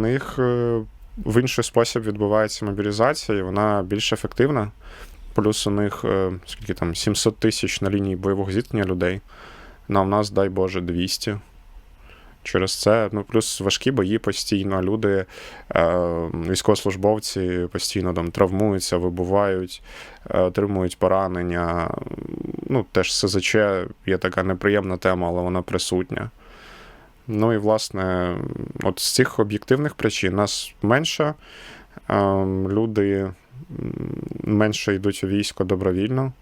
У них е, в інший спосіб відбувається мобілізація, і вона більш ефективна. Плюс у них е, скільки там 700 тисяч на лінії бойового зіткнення людей. На в нас, дай Боже, 200. Через це, ну плюс важкі бої постійно. Люди, е, військовослужбовці постійно там травмуються, вибувають, е, отримують поранення. Ну, теж СЗЧ є така неприємна тема, але вона присутня. Ну і власне, от з цих об'єктивних причин нас менше. е, Люди менше йдуть у військо добровільно.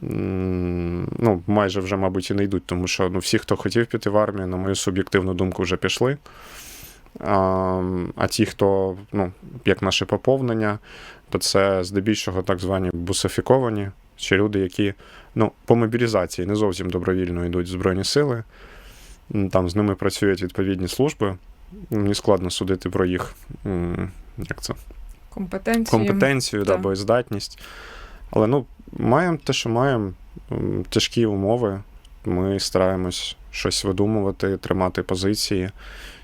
Ну, майже вже, мабуть, і не йдуть, тому що ну, всі, хто хотів піти в армію, на мою суб'єктивну думку, вже пішли. А, а ті, хто, ну, як наше поповнення, то це здебільшого так звані бусифіковані, чи люди, які ну, по мобілізації не зовсім добровільно йдуть в Збройні сили. Там з ними працюють відповідні служби. Мені складно судити про їх як це, Компетенцію. компетенцію, да, боєздатність. Але ну, маємо те, що маємо, тяжкі умови. Ми стараємось щось видумувати, тримати позиції,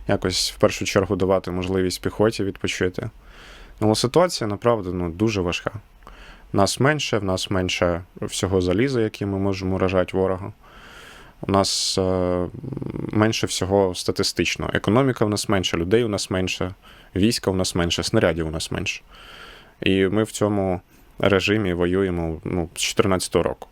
якось в першу чергу давати можливість піхоті відпочити. Ну, але ситуація направду ну, дуже важка. Нас менше, в нас менше всього заліза, яке ми можемо уражати ворога. У нас е, менше всього статистично. Економіка в нас менше, людей у нас менше, війська у нас менше, снарядів у нас менше. І ми в цьому режимі воюємо ну, з 2014 року.